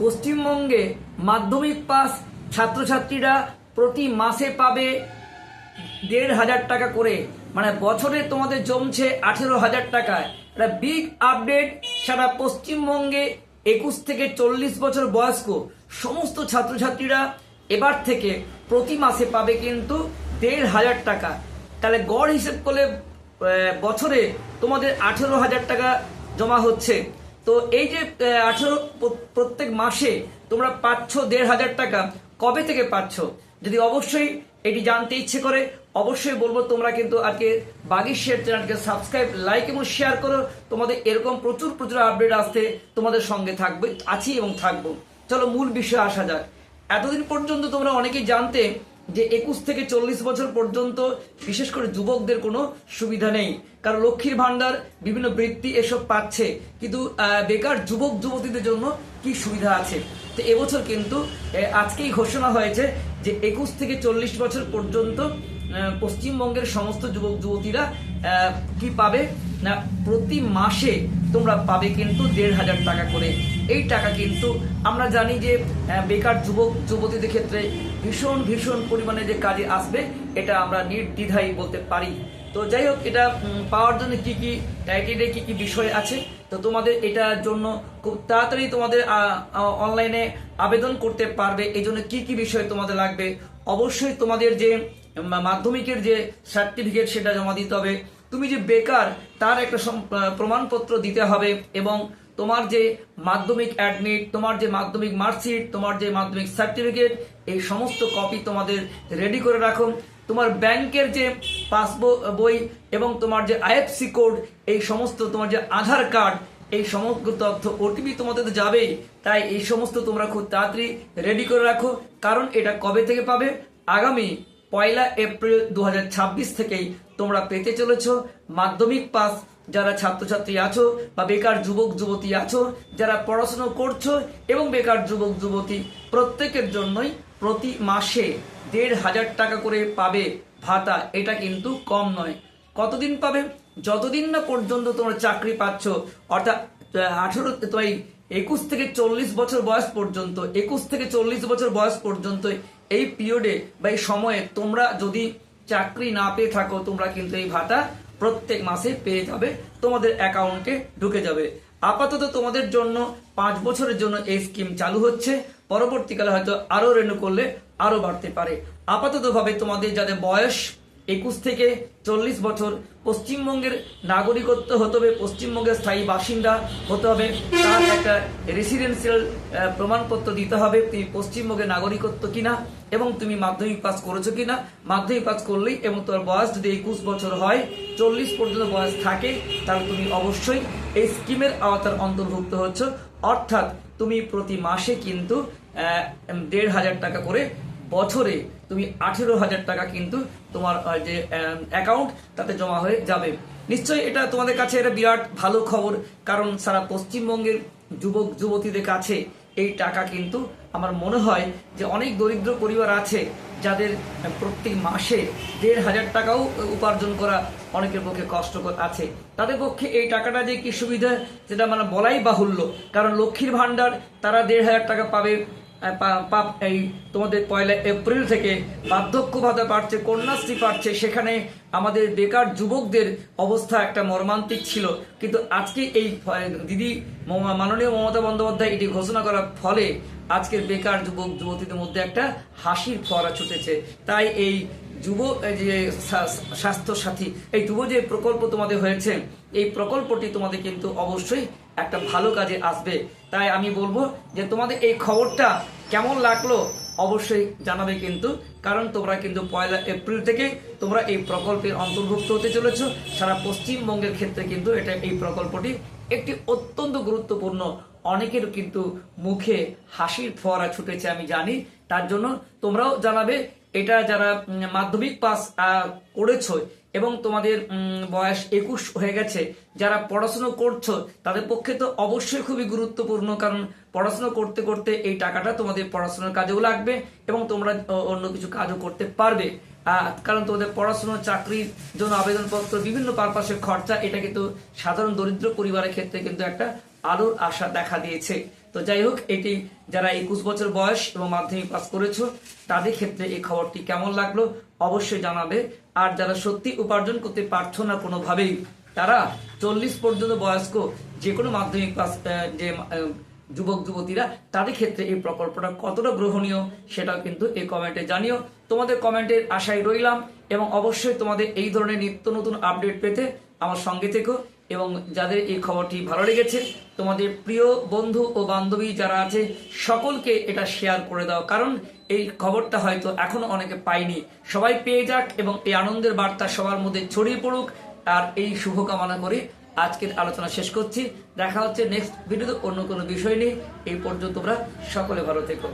পশ্চিমবঙ্গে মাধ্যমিক পাস ছাত্রছাত্রীরা প্রতি মাসে পাবে দেড় হাজার টাকা করে। মানে বছরে তোমাদের জমছে আঠেরো হাজার টাকা। একটা বিগ আপডেট সারা পশ্চিমবঙ্গে একুশ থেকে চল্লিশ বছর বয়স্ক সমস্ত ছাত্রছাত্রীরা এবার থেকে প্রতি মাসে পাবে কিন্তু দেড় হাজার টাকা। তাহলে গড় হিসেব করলে বছরে তোমাদের আঠেরো হাজার টাকা জমা হচ্ছে। তো এই যে আঠেরো প্রত্যেক মাসে তোমরা পাচ্ছ দেড় হাজার টাকা। কবে থেকে পাচ্ছ? যদি অবশ্যই এটি জানতে ইচ্ছে করে, অবশ্যই বলব তোমরা কিন্তু আজকে বাগির শেয়ার চ্যানেলকে সাবস্ক্রাইব, লাইক এবং শেয়ার করো। তোমাদের এরকম প্রচুর প্রচুর আপডেট আসতে তোমাদের সঙ্গে থাকবে, আছি এবং থাকব। চলো মূল বিষয়ে আসা যাক। এতদিন পর্যন্ত তোমরা অনেকেই জানতে যে একুশ থেকে চল্লিশ বছর পর্যন্ত বিশেষ করে যুবকদের কোনো সুবিধা নেই। কারণ লক্ষ্মীর ভান্ডার বিভিন্ন বৃত্তি এসব পাচ্ছে। কিন্তু বেকার যুবক, যুবতীদের জন্য কি সুবিধা আছে? তো এবছর কিন্তু আজকেই ঘোষণা হয়েছে যে একুশ থেকে চল্লিশ বছর পর্যন্ত পশ্চিমবঙ্গের সমস্ত যুবক, যুবতীরা কি পাবে? না, প্রতি মাসে তোমরা পাবে কিন্তু দেড় হাজার টাকা করে। এই টাকা কিন্তু আমরা জানি যে বেকার যুবক, যুবতীদের ক্ষেত্রে ভীষণ ভীষণ পরিমাণে যে কাজে আসবে, এটা আমরা নির্দ্বিধাই বলতে পারি। তো যাই হোক, এটা পাওয়ার জন্য কি কি ক্রাইটেরিয়া কি কি বিষয় আছে? তো তোমাদের এটার জন্য খুব তাড়াতাড়ি তোমাদের অনলাইনে আবেদন করতে পারবে। এই জন্য কি কি বিষয় তোমাদের লাগবে? অবশ্যই তোমাদের যে মাধ্যমিকের যে সার্টিফিকেট সেটা জমা দিতে হবে। তুমি যে বেকার, তার একটা প্রমাণপত্র দিতে হবে এবং তোমার যে মাধ্যমিক অ্যাডমিট তোমার যে মাধ্যমিক মার্কশিট তোমার যে মাধ্যমিক সার্টিফিকেট এই সমস্ত কপি তোমাদের রেডি করে রাখো। তোমার ব্যাংকের যে পাসবই বই এবং তোমার যে আইএফসি কোড এই সমস্ত তোমার যে আধার কার্ড এই সমস্ত তথ্য ওটিপি তোমাদের যাবেই। তাই এই সমস্ত তোমরা খুব তাড়াতাড়ি রেডি করে রাখো। কারণ এটা কবে থেকে পাবে? আগামী পয়লা এপ্রিল দু হাজার ছাব্বিশ থেকেই তোমরা পেতে চলেছ। মাধ্যমিক পাস যারা ছাত্রছাত্রী আছো বা বেকার যুবক, যুবতী আছো, যারা পড়াশোনা করছ এবং বেকার যুবক, যুবতী, প্রত্যেকের জন্যই প্রতি মাসে দেড় হাজার টাকা করে পাবে ভাতা। এটা কিন্তু কম নয়। কতদিন পাবে? যতদিন না পর্যন্ত তোমরা চাকরি পাচ্ছ। অর্থাৎ আঠেরো তোমার একুশ থেকে চল্লিশ বছর বয়স পর্যন্ত, একুশ থেকে চল্লিশ বছর বয়স পর্যন্ত এই পিরিয়ডে বা এই সময়ে তোমরা যদি চাকরি না পেয়ে থাকো, তোমরা কিন্তু এই ভাতা প্রত্যেক মাসে পেয়ে যাবে, তোমাদের অ্যাকাউন্টে ঢুকে যাবে। আপাতত তোমাদের জন্য পাঁচ বছরের জন্য এই স্কিম চালু হচ্ছে। পরবর্তীকালে হয়তো আরও রেনু করলে আরও বাড়তে পারে। আপাতত ভাবে তোমাদের যাদের বয়স একুশ থেকে চল্লিশ বছর পশ্চিমবঙ্গের নাগরিকত্ব হতে হবে, পশ্চিমবঙ্গের স্থায়ী বাসিন্দা হতে হবে, তার একটা রেসিডেন্সিয়াল প্রমাণপত্র দিতে হবে, তুমি পশ্চিমবঙ্গের নাগরিকত্ব কিনা এবং তুমি মাধ্যমিক পাস করেছ কিনা। মাধ্যমিক পাস করলেই এবং তোমার বয়স যদি একুশ বছর হয়, চল্লিশ পর্যন্ত বয়স থাকে, তাহলে তুমি অবশ্যই এই স্কিমের আওতার অন্তর্ভুক্ত হচ্ছ। অর্থাৎ তুমি প্রতি মাসে কিন্তু দেড় হাজার টাকা করে বছরে তুমি আঠেরো হাজার টাকা কিন্তু তোমার যে অ্যাকাউন্ট তাতে জমা হয়ে যাবে। নিশ্চয়ই এটা তোমাদের কাছে এটা বিরাট ভালো খবর, কারণ সারা পশ্চিমবঙ্গের যুবক, যুবতীদের কাছে এই টাকা কিন্তু আমার মনে হয় যে অনেক দরিদ্র পরিবার আছে যাদের প্রত্যেক মাসে দেড় হাজার টাকাও উপার্জন করা অনেকের পক্ষে কষ্টকর আছে। তাদের পক্ষে এই টাকাটা যে কি সুবিধা, সেটা মানে বলাই বাহুল্য। কারণ লক্ষ্মীর ভাণ্ডার, তারা দেড় হাজার টাকা পাবে পা- পা- এই তোমাদের পয়লা এপ্রিল থেকে বার্ধক্য ভাতা পাচ্ছে কন্যাশ্রী পাচ্ছে সেখানে আমাদের বেকার যুবকদের অবস্থা একটা মর্মান্তিক ছিল। কিন্তু আজকে এই দিদি মাননীয় মমতা বন্দ্যোপাধ্যায় এটি ঘোষণা করার ফলে আজকের বেকার যুবক, যুবতীদের মধ্যে একটা হাসির ফোয়ারা ছুটেছে। তাই এই যুব যে স্বা- স্বাস্থ্য সাথী এই যুব যে প্রকল্প তোমাদের হয়েছে, এই প্রকল্পটি তোমাদের কিন্তু অবশ্যই একটা ভালো কাজে আসবে। তাই আমি বলব যে তোমাদের এই খবরটা কেমন লাগল অবশ্যই জানাবে কিন্তু, কারণ তোমরা কিন্তু পয়লা এপ্রিল থেকে তোমরা এই প্রকল্পের অন্তর্ভুক্ত হতে চলেছ। সারা পশ্চিমবঙ্গের ক্ষেত্রে কিন্তু এটা এই প্রকল্পটি একটি অত্যন্ত গুরুত্বপূর্ণ, অনেকের কিন্তু মুখে হাসির ফোয়ারা ছুটেছে আমি জানি। তার জন্য তোমরাও জানাবে এটা যারা মাধ্যমিক পাস করেছ এবং তোমাদের বয়স একুশ হয়ে গেছে, যারা পড়াশুনো করছ, তাদের পক্ষে তো অবশ্যই খুবই গুরুত্বপূর্ণ, কারণ পড়াশুনো করতে করতে এই টাকাটা তোমাদের পড়াশোনার কাজেও লাগবে এবং তোমরা অন্য কিছু কাজও করতে পারবে। কারণ তোমাদের পড়াশোনা, চাকরির জন্য আবেদনপত্র, বিভিন্ন পারপাসের খরচা, এটা কিন্তু সাধারণ দরিদ্র পরিবারের ক্ষেত্রে কিন্তু একটা আলোর আশা দেখা দিয়েছে। তো যাই হোক, এটি যারা একুশ বছর বয়স এবং মাধ্যমিক পাস করেছ, তাদের ক্ষেত্রে এই খবরটি কেমন লাগল অবশ্যই জানাবে। আর যারা সত্যি উপার্জন করতে পারছ না কোনোভাবেই, তারা চল্লিশ পর্যন্ত বয়স্ক যে কোনো মাধ্যমিক পাস যে যুবক, যুবতীরা, তাদের ক্ষেত্রে এই প্রকল্পটা কতটা গ্রহণীয় সেটাও কিন্তু এই কমেন্টে জানিও। তোমাদের কমেন্টের আশায় রইলাম এবং অবশ্যই তোমাদের এই ধরনের নিত্য নতুন আপডেট পেতে আমার সঙ্গে থেকো। এবং যাদের এই খবরটি ভালো লেগেছে, তোমাদের প্রিয় বন্ধু ও বান্ধবী যারা আছে, সকলকে এটা শেয়ার করে দাও। কারণ এই খবরটা হয়তো এখনও অনেকে পায়নি। সবাই পেয়ে যাক এবং এই আনন্দের বার্তা সবার মধ্যে ছড়িয়ে পড়ুক। আর এই শুভকামনা করে আজকের আলোচনা শেষ করছি। দেখা হচ্ছে নেক্সট ভিডিওতে অন্য কোনো বিষয় নিয়ে। এই পর্যন্ত তোমরা সকলে ভালো থেকো।